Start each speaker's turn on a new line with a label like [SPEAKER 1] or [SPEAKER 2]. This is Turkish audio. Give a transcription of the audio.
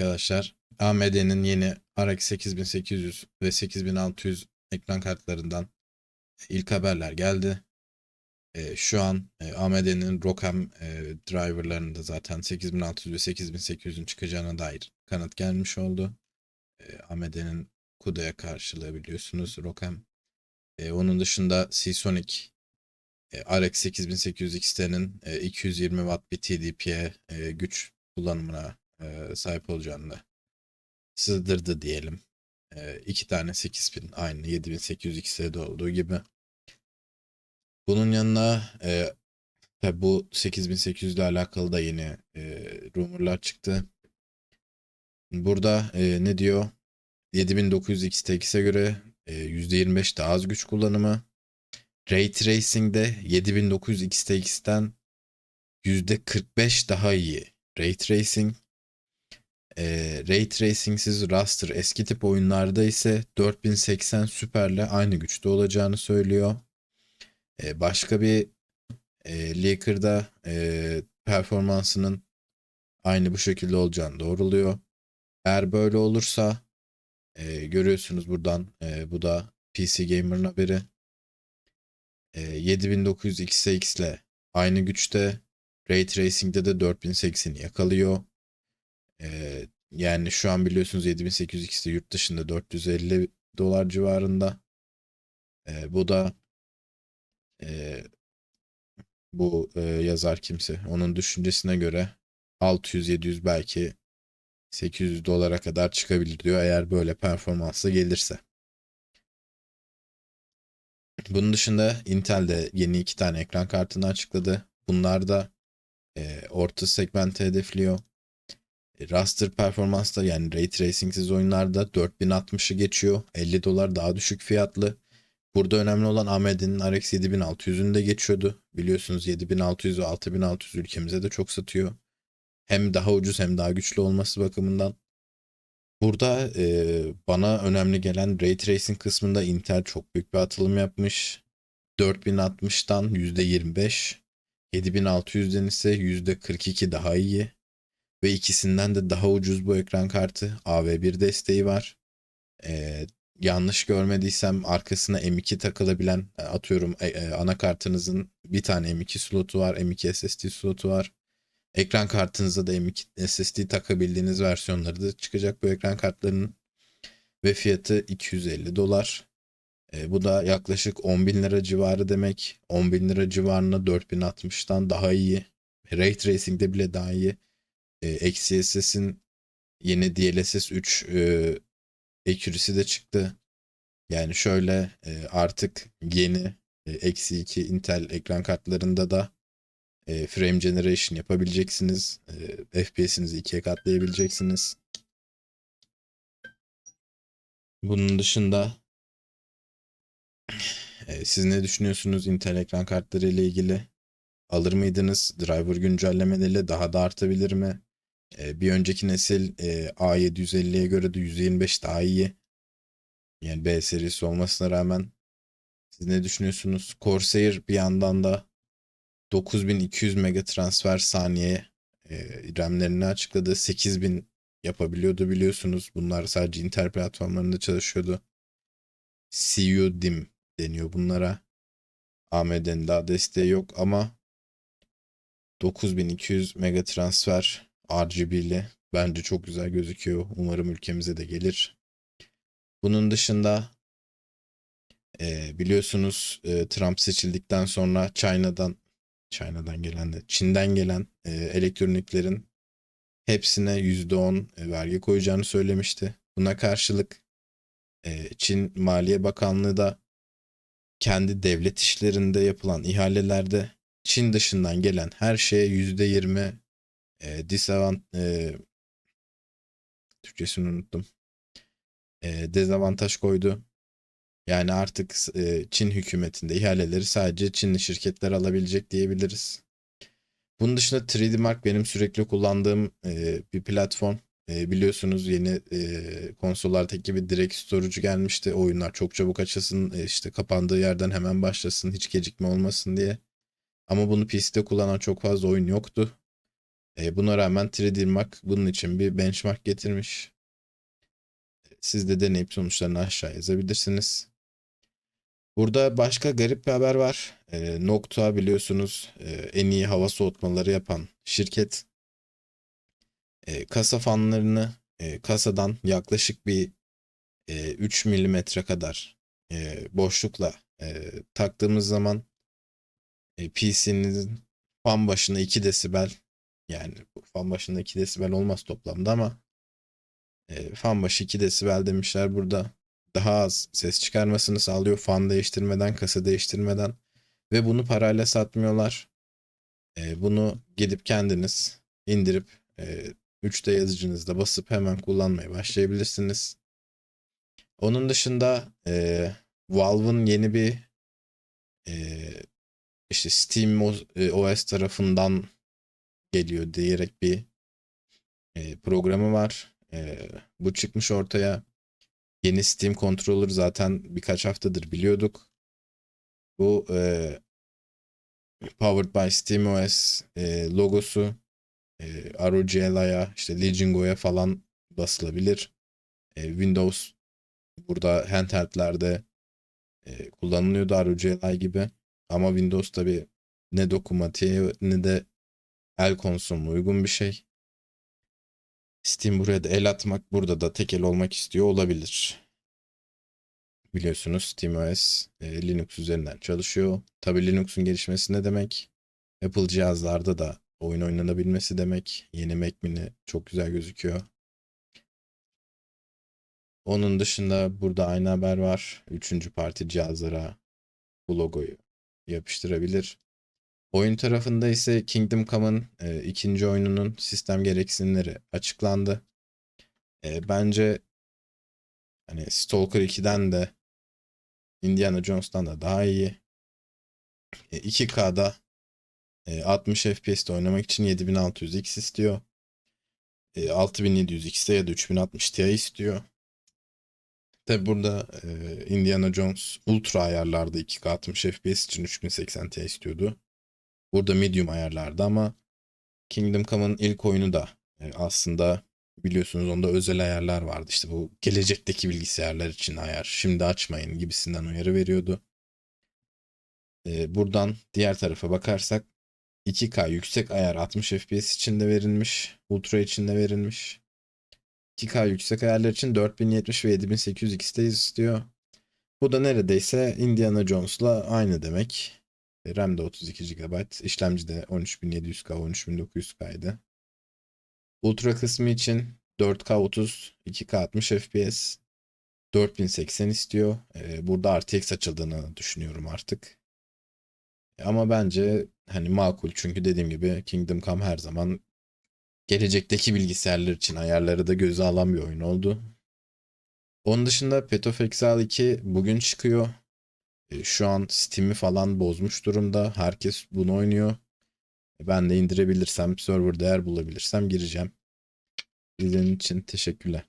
[SPEAKER 1] Arkadaşlar AMD'nin yeni RX 8800 ve 8600 ekran kartlarından ilk haberler geldi. Ee, şu an e, AMD'nin Rockham e, driverlarında zaten 8600 ve 8800'ün çıkacağına dair kanıt gelmiş oldu. E, AMD'nin CUDA'ya karşılığı biliyorsunuz Rockham. E, onun dışında Seasonic e, RX 8800 XT'nin e, 220 Watt bir TDP'ye e, güç kullanımına e, sahip olacağını da sığdırdı diyelim. E, iki tane 8000 aynı 7800 XT'de olduğu gibi. Bunun yanına e, tabi bu 8800 ile alakalı da yeni e, rumorlar çıktı. Burada e, ne diyor? 7900 XTX'e göre e, %25 daha az güç kullanımı. Ray Tracing'de 7900 XTX'ten %45 daha iyi Ray Tracing. E, Ray Tracing'siz raster eski tip oyunlarda ise 4080 Super'le aynı güçte olacağını söylüyor. E, başka bir e, Leaker'da e, performansının aynı bu şekilde olacağını doğruluyor. Eğer böyle olursa e, görüyorsunuz buradan e, bu da PC Gamer'ın haberi. E, 7900 XTX ile aynı güçte Ray Tracing'de de 4080'i yakalıyor. E, yani şu an biliyorsunuz 7800 XT yurt dışında 450 dolar civarında. E, bu da e, bu e, yazar kimse onun düşüncesine göre 600-700 belki 800 dolara kadar çıkabilir diyor eğer böyle performansla gelirse. Bunun dışında Intel de yeni iki tane ekran kartını açıkladı. Bunlar da e, orta segmente hedefliyor. E, raster performansta yani Ray Tracing'siz oyunlarda 4060'ı geçiyor. 50 dolar daha düşük fiyatlı. Burada önemli olan AMD'nin RX 7600'ünü de geçiyordu. Biliyorsunuz 7600 ve 6600 ülkemize de çok satıyor. Hem daha ucuz hem daha güçlü olması bakımından. Burada e, bana önemli gelen Ray Tracing kısmında Intel çok büyük bir atılım yapmış. 4060'tan %25, 7600'den ise %42 daha iyi. Ve ikisinden de daha ucuz bu ekran kartı. AV1 desteği var. E, yanlış görmediysem arkasına M2 takılabilen e, atıyorum e, e, anakartınızın bir tane M2 slotu var, M2 SSD slotu var. Ekran kartınıza da M2 SSD takabildiğiniz versiyonları da çıkacak bu ekran kartlarının. Ve fiyatı 250 dolar. E, bu da yaklaşık 10 bin lira civarı demek. 10 bin lira civarına 4060'tan daha iyi. Ray Tracing'de bile daha iyi. E, XeSS'in yeni DLSS 3 e, accuracy de çıktı. Yani şöyle e, artık yeni eksi 2 Intel ekran kartlarında da e, frame generation yapabileceksiniz. E, FPS'inizi ikiye katlayabileceksiniz. Bunun dışında e, siz ne düşünüyorsunuz Intel ekran kartları ile ilgili? Alır mıydınız? Driver güncellemeleriyle daha da artabilir mi? Bir önceki nesil e, A750'ye göre de 125 daha iyi. Yani B serisi olmasına rağmen siz ne düşünüyorsunuz? Corsair bir yandan da 9200 mega transfer saniye e, RAM'lerini açıkladı. 8000 yapabiliyordu biliyorsunuz. Bunlar sadece Intel platformlarında çalışıyordu. CUDIM deniyor bunlara. AMD'nin daha desteği yok ama 9200 mega transfer RGB'li bence çok güzel gözüküyor. Umarım ülkemize de gelir. Bunun dışında e, biliyorsunuz e, Trump seçildikten sonra China'dan China'dan gelen de Çin'den gelen e, elektroniklerin hepsine %10 e, vergi koyacağını söylemişti. Buna karşılık e, Çin Maliye Bakanlığı da kendi devlet işlerinde yapılan ihalelerde Çin dışından gelen her şeye %20 e, disavant e, Türkçesini unuttum. E, dezavantaj koydu. Yani artık e, Çin hükümetinde ihaleleri sadece Çinli şirketler alabilecek diyebiliriz. Bunun dışında 3D Mark benim sürekli kullandığım e, bir platform. E, biliyorsunuz yeni e, konsollardaki gibi direkt storage gelmişti. Oyunlar çok çabuk açılsın, e, işte kapandığı yerden hemen başlasın, hiç gecikme olmasın diye. Ama bunu PC'de kullanan çok fazla oyun yoktu. E, buna rağmen 3D Mark bunun için bir benchmark getirmiş. Siz de deneyip sonuçlarını aşağı yazabilirsiniz. Burada başka garip bir haber var. E, Nokta biliyorsunuz e, en iyi hava soğutmaları yapan şirket. E, kasa fanlarını e, kasadan yaklaşık bir e, 3 milimetre kadar e, boşlukla e, taktığımız zaman e, PC'nizin fan başına 2 desibel yani fan başında 2 desibel olmaz toplamda ama e, fan başı 2 desibel demişler burada. Daha az ses çıkarmasını sağlıyor fan değiştirmeden, kasa değiştirmeden ve bunu parayla satmıyorlar. E, bunu gidip kendiniz indirip e, 3D yazıcınızda basıp hemen kullanmaya başlayabilirsiniz. Onun dışında e, Valve'ın yeni bir e, işte Steam OS tarafından geliyor diyerek bir e, programı var. E, bu çıkmış ortaya. Yeni Steam Controller zaten birkaç haftadır biliyorduk. Bu e, Powered by SteamOS e, logosu e, ROGLI'ya işte Legion falan basılabilir. E, Windows burada handheld'lerde e, kullanılıyordu ROGLI gibi. Ama Windows tabi ne dokunmatiğe ne de el konsoluna uygun bir şey. Steam buraya da el atmak, burada da tek el olmak istiyor olabilir. Biliyorsunuz SteamOS e, Linux üzerinden çalışıyor. Tabi Linux'un gelişmesi ne demek? Apple cihazlarda da oyun oynanabilmesi demek. Yeni Mac Mini çok güzel gözüküyor. Onun dışında burada aynı haber var. Üçüncü parti cihazlara bu logoyu yapıştırabilir. Oyun tarafında ise Kingdom Come'ın e, ikinci oyununun sistem gereksinimleri açıklandı. E, bence hani Stalker 2'den de Indiana Jones'tan da daha iyi. E, 2K'da e, 60 FPS'te oynamak için 7600X istiyor. E, 6700X'te ya da 3060 Ti istiyor. Tabi burada e, Indiana Jones Ultra ayarlarda 2K 60 FPS için 3080 Ti istiyordu. Burada medium ayarlarda ama Kingdom Come'ın ilk oyunu da e, aslında biliyorsunuz onda özel ayarlar vardı. İşte bu gelecekteki bilgisayarlar için ayar. Şimdi açmayın gibisinden uyarı veriyordu. E, buradan diğer tarafa bakarsak 2K yüksek ayar 60 FPS için de verilmiş. Ultra için de verilmiş. 2K yüksek ayarlar için 4070 ve 7800 X'te istiyor. Bu da neredeyse Indiana Jones'la aynı demek. RAM de 32 GB, işlemci de 13700K, 13900K'ydı. Ultra kısmı için 4K 30, 2K 60 FPS, 4080 istiyor. Ee, burada RTX açıldığını düşünüyorum artık. Ama bence hani makul çünkü dediğim gibi Kingdom Come her zaman gelecekteki bilgisayarlar için ayarları da göze alan bir oyun oldu. Onun dışında Path of Exile 2 bugün çıkıyor. E, Şu an Steam'i falan bozmuş durumda. Herkes bunu oynuyor. E, Ben de indirebilirsem, server değer bulabilirsem gireceğim. İzlediğiniz için teşekkürler.